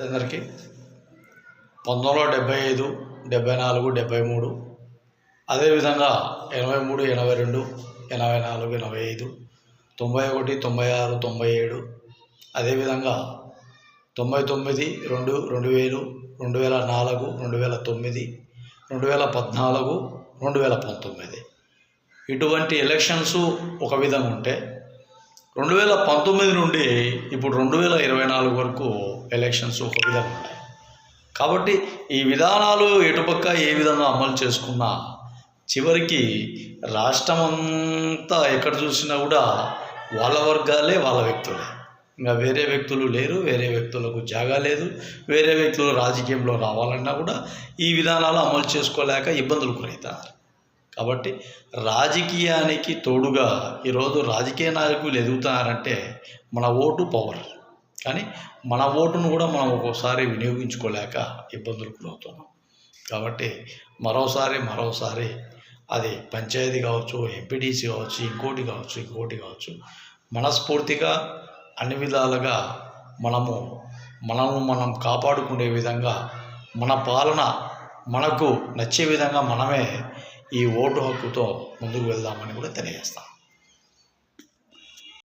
అందరికీ పంతొమ్మిది వందల డెబ్బై ఐదు డెబ్బై నాలుగు డెబ్బై మూడు అదేవిధంగా ఎనభై మూడు ఎనభై రెండు ఎనభై నాలుగు ఎనభై ఐదు తొంభై ఒకటి తొంభై ఆరు తొంభై ఏడు అదేవిధంగా తొంభై తొమ్మిది రెండు రెండు వేలు రెండు వేల నాలుగు రెండు వేల తొమ్మిది రెండు వేల పద్నాలుగు రెండు వేల పంతొమ్మిది. ఇటువంటి ఎలక్షన్స్ ఒక విధంగా ఉంటే రెండు వేల పంతొమ్మిది నుండి ఇప్పుడు రెండు వేల ఇరవై నాలుగు వరకు ఎలక్షన్స్ ఒక విధంగా ఉన్నాయి. కాబట్టి ఈ విధానాలు ఎటుపక్క ఏ విధంగా అమలు చేసుకున్నా చివరికి రాష్ట్రం అంతా ఎక్కడ చూసినా కూడా వాళ్ళ వర్గాలే వాళ్ళ వ్యక్తులే. ఇంకా వేరే వ్యక్తులు లేరు వేరే వ్యక్తులకు జాగా లేదు వేరే వ్యక్తులు రాజకీయంలో రావాలన్నా కూడా ఈ విధానాలు అమలు చేసుకోలేక ఇబ్బందులు గురవుతారు కాబట్టి రాజకీయానికి తోడుగా ఈరోజు రాజకీయ నాయకులు ఎదుగుతున్నారంటే మన ఓటు పవర్. కానీ మన ఓటును కూడా మనం ఒక్కోసారి వినియోగించుకోలేక ఇబ్బందులు గురవుతున్నాం. కాబట్టి మరోసారి మరోసారి అది పంచాయతీ కావచ్చు ఎంపీటీసీ కావచ్చు ఇంకోటి కావచ్చు ఇంకోటి కావచ్చు మనస్ఫూర్తిగా అన్ని విధాలుగా మనము మనము మనం కాపాడుకునే విధంగా మన పాలన మనకు నచ్చే విధంగా మనమే ఈ ఓటు హక్కుతో ముందుకు వెళ్దామని కూడా తెలియజేస్తాను